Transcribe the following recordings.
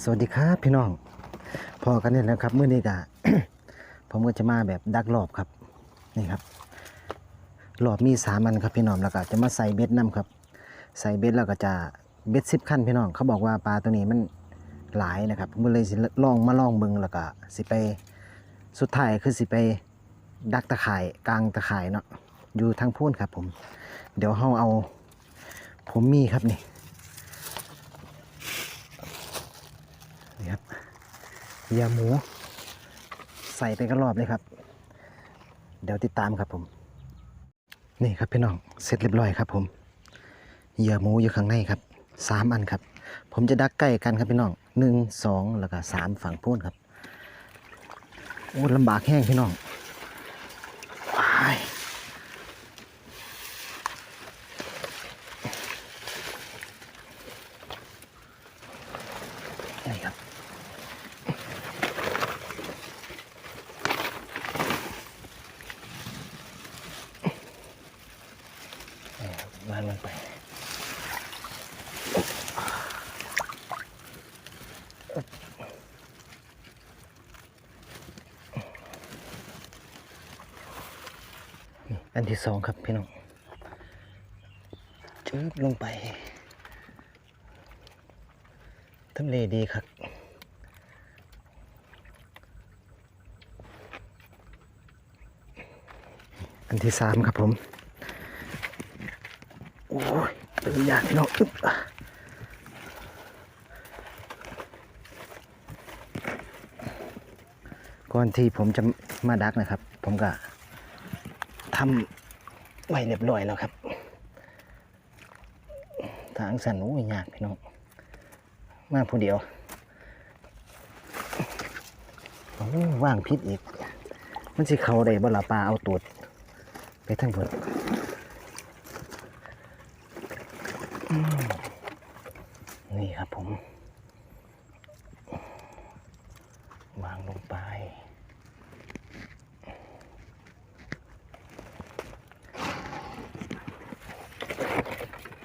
สวัสดีครับพี่น้องพอกันเนี่ยนะครับเมื่อนี้กะผมก็จะมาแบบดักรอบครับนี่ครับรอบมีสามันครับพี่น้องแล้วก็จะมาใส่เบ็ดน้ำครับ ใส่เบ็ดแล้วก็จะเบ็ดสิบขั้นพี่น้องเขาบอกว่าปลาตัวนี้มันหลายนะครับผมเลยสิลองมาลองเบิงแล้วก็สิไปสุดท้ายคือสิไปดักตะข่ายกลางตะข่ายเนาะอยู่ทางพูนครับผม เดี๋ยวเฮาเอา ผมมีครับนี่ครับ ยาหมู ใส่ไปกระรอบเลยครับ เดี๋ยวติดตามครับผม นี่ครับพี่น้องเสร็จเรียบร้อยครับ ผมเหยื่อหมูอยู่ข้างในครับสามอันครับ ผมจะดักใกล้กันครับพี่น้องหนึ่งสองแล้วก็สามฝั่งพูนครับโอ้ลำบากแห้งพี่น้องไป วางลงไปอันที่สองครับพี่น้องจืบลงไปทำเลดีครับอันที่สามครับผม โอ้ ยตื่นยากพี่น้องก่อนที่ผมจะมาดักนะครับ ผมก็ทำไว้เรียบร้อยแล้วครับทางสันโอ้ยยากพี่น้องมาผู้เดียวว่างพิษอีก มันสิเขาได้บ่ละปลาเอาตูดไปทั้งหมด นี่ครับผม วางลงไป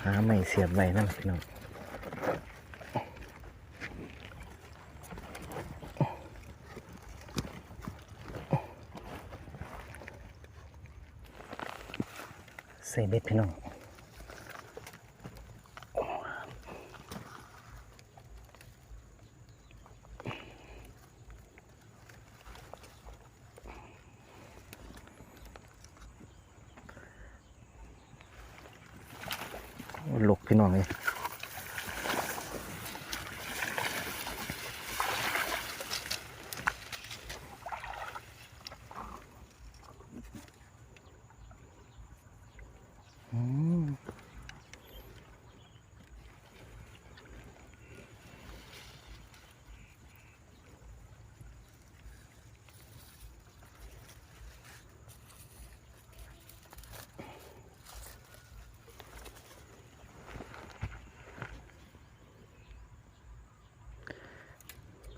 หาไม่เสียบไว้นั่นพี่น้องใส่เบ็ดพี่น้อง หลกพี่น้องเลย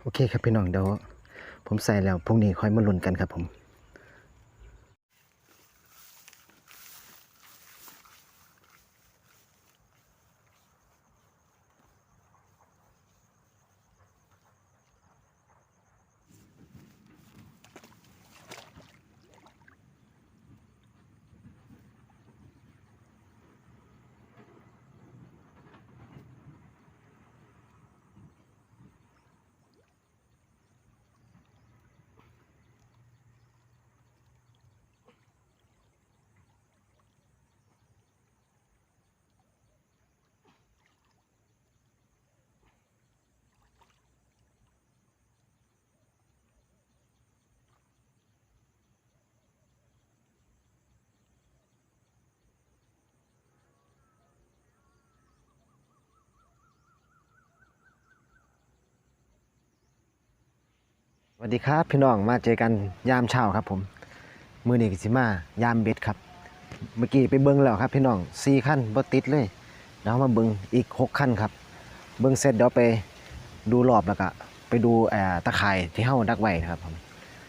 โอเคครับพี่น้องเดี๋ยวผมใส่แล้วพรุ่งนี้ค่อยมาลุ้นกันครับผม สวัสดีครับพี่น้องมาเจอกันยามเช้าครับผมมือนี้กิสิมายามเบ็ดครับ เมื่อกี้ไปเบิ้งแล้วครับพี่น้องสี่ขั้นบ่ติดเลยเดี๋ยวมาเบิ้งอีกหกขั้นครับ เบิ้งเสร็จเดี๋ยวไปดูรอบแล้วก็ไปดูตะข่ายที่เฮ้าดักไว้นะครับผม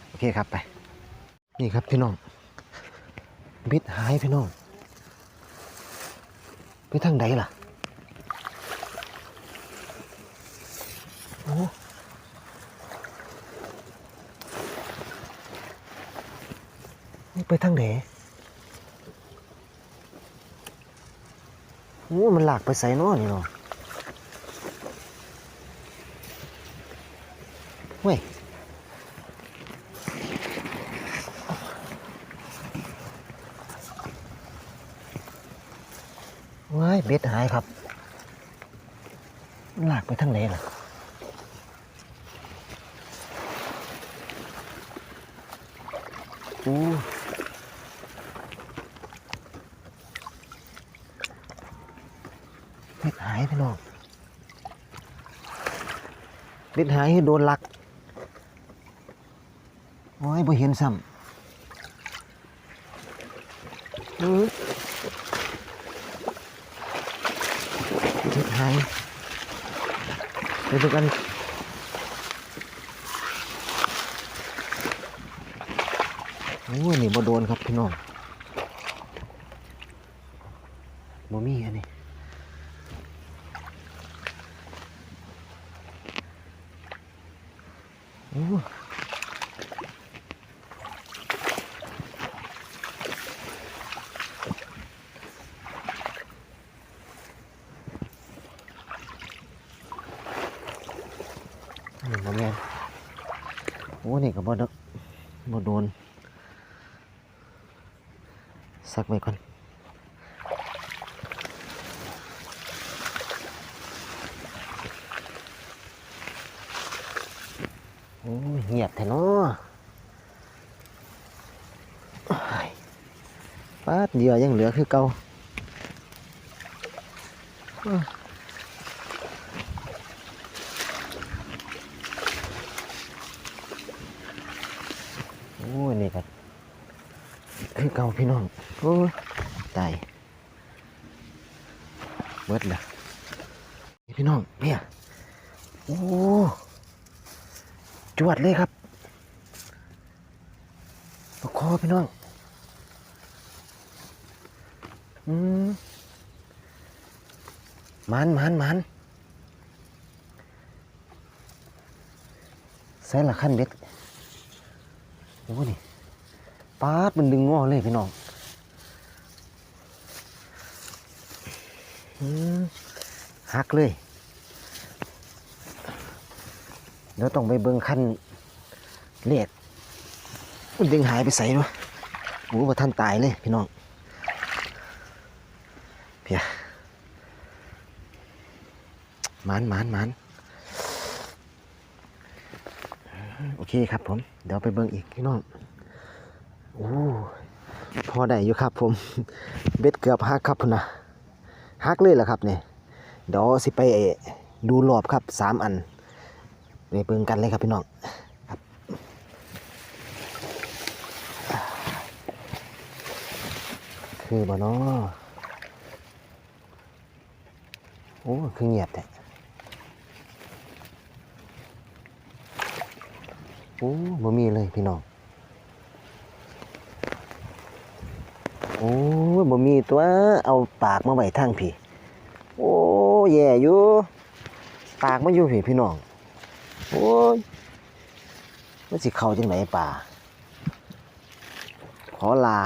โอเคครับไป นี่ครับพี่น้องเบ็ดหายพี่น้องไปทางใดล่ะ ไปทางไหนโอ้มันหลากไปใส่นอนี่เนาะเว้ยว้ายเบ็ดหายครับมันหลากไปทางไหนล่ะอู้เบ็ดหายพี่น้องเบ็ดหายโดนลัก โอ้ยบ่เห็นซ้ำอือเบ็ดหายไปดูกันโอ้ยนี่บ่โดนครับพี่น้องบ่มีอันนี้โอ้ นี่บ่แม่นโอ้นี่ก็บ่ดอกบ่โดนซักไว้ก่อนโอ้ย เงียบแท้เนาะอ้ายปาดเดียวยังเหลือคือเก่าอ้าโอ้ยนี่ก็คือเก่าพี่น้องโอ้ยตายเบิดละพี่น้องเนี่ยโอ้ จวดเลยครับปกคอพี่น้อง อืมมันมันมันใส่ละขั้นเบ็ดโอ้นี่ปาดมันดึงงอเลยพี่น้อง อืมหักเลย เดี๋ยวต้องไปเบิ่งขั้นเลียกมันดึงหายไปใส่ด้วยโอ้ว่าท่านตายเลยพี่น้องเพียมันมันมันโอเคครับผม เดี๋ยวไปเบิ่งอีกพี่น้องโอ้พอได้อยู่ครับผม เบ็ดเกือบหักครับพุ่นนะหักเลยเหรอครับเนี่ยเดี๋ยวสิไปดูรอบครับสามอัน ไปเบิ่งกันเลยครับพี่น้องครับคือบ่เนาะโอ้คือเงียบแต่โอ้บ่มีเลยพี่น้องโอ้บ่มีตัวเอาปากมาไว้ทางพี่ โอ้แย่อยู่ ปากมาอยู่พี่พี่น้อง โอ้ยมันสิเข้าจังไหนป่า ขอลา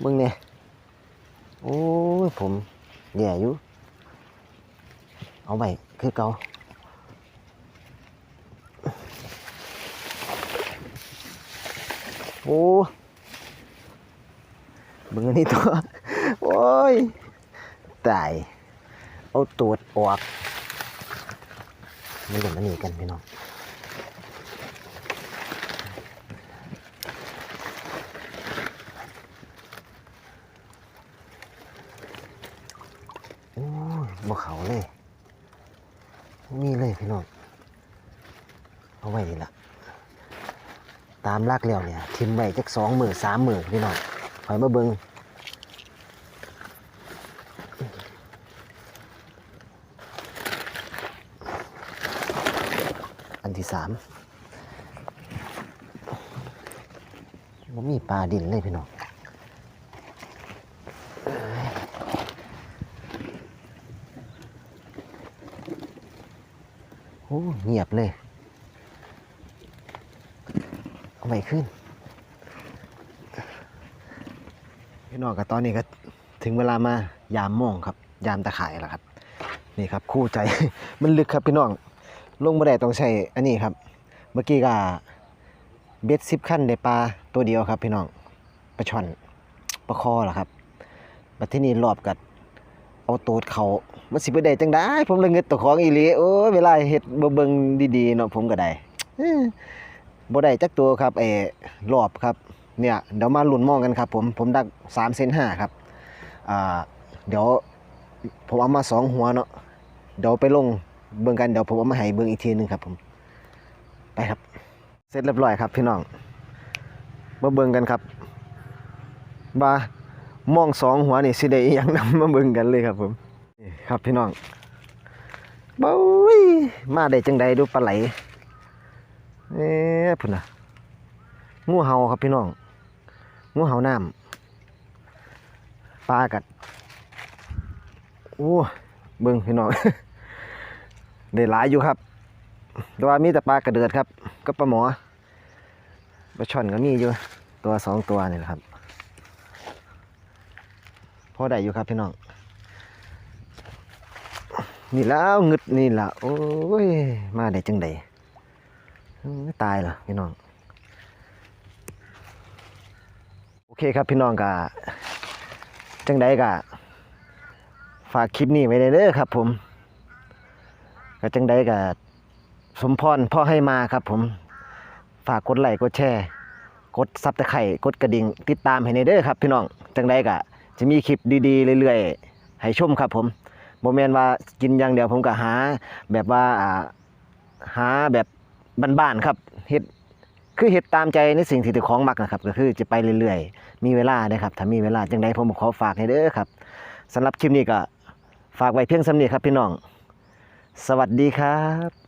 เบิ่งเนี่ยโอ้ย ผมแย่อยู่ เอาไว้คือเกาโอ้เบิ่งอันนี้ตัว โอ้ย ตาย เอาตูดออก นี่กันอันนี้กันพี่น้องโอ้ยบ่เขาเลยมีเลยพี่น้องเอาไว้นี่ละตามลากแล้วเนี่ย ทิมไว้จักสองหมือสามหมือพี่น้องคอยมาเบิง ที่สามบ่มีปลาดินเลยพี่น้องโอ้เงียบเลย เอาไปขึ้น พี่น้องก็ตอนนี้ก็ถึงเวลามายามโมงครับ ยามตะข่ายแล้วครับ นี่ครับคู่ใจ มันลึกครับพี่น้อง ลงมาได้ต้องใช้อันนี้ครับ เมื่อกี้ก็เบ็ดสิบขั้นในปลาตัวเดียวครับ พี่น้องปลาช่อนปลาคอเหรอครับบัดที่นี่รอบกัดเอาตูดเขามันสิบ่ได้จังได้ ผมเลยเงิดตัวของอีหลีโอ้เวลาเฮ็ดเบิ่งดีๆเนาะผมก็ได้บ่ได้จักตัวครับเอรอบครับ เนี่ยเดี๋ยวมาลุ้นมองกันครับ ผมผมดัก3เซน5ครับอ่าเดี๋ยวผมเอามาสองหัวเนาะเดี๋ยวไปลง เบิ่งกันเดี๋ยวผมเอามาให้เบิ่งอีกทีหนึงครับ ผมไปครับ เสร็จเรียบร้อยครับ พี่น้องมาเบิ่งกันครับว่ามองสองหัวนี่สิได้อิหยังนำมาเบิ่งกันเลยครับ ผมนี่ครับพี่น้องบ้ยมาได้จังใดดูปลาไหลเอ๊ะพุ่นน่ะงูเห่าครับพี่น้องงูเห่าน้ำปลากัดโอ้เบิ่งพี่น้อง ได้หลายอยู่ครับ แต่ว่ามีแต่ปลากระเดือดครับกับปลาหมอปลาช่อนก็มีอยู่ ตัวสองตัวนี่แหละครับพอได้อยู่ครับพี่น้อง นี่แล้วงึดนี่ละโอ้ย มาได้จังใดอื้อตายเหรอพี่น้อง โอเคครับพี่น้องกะจังใดกะฝากคลิปนี้ไว้เลยเด้อครับผม ก็จังใดกะสมพรพ่อให้มาครับผมฝากกดไลค์กดแชร์ กดซับตะไคร่กดกระดิ่งติดตามให้ในเด้อครับ พี่น้องจังใดกะจะมีคลิปดีๆเรื่อยๆให้ชมครับผมโมเมนว่ากินอย่างเดียวผมก็หา แบบว่าหาแบบบ้านๆครับเฮ็ดคือเฮ็ดตามใจในสิ่งที่ตัวของมักนะครับ ก็คือจะไปเรื่อยๆ มีเวลานะครับถ้ามีเวลาจังใดผมขอฝากให้เด้อครับสำหรับคลิปนี้ก็ฝากไว้เพียงสำนี้ครับพี่น้อง สวัสดีครับ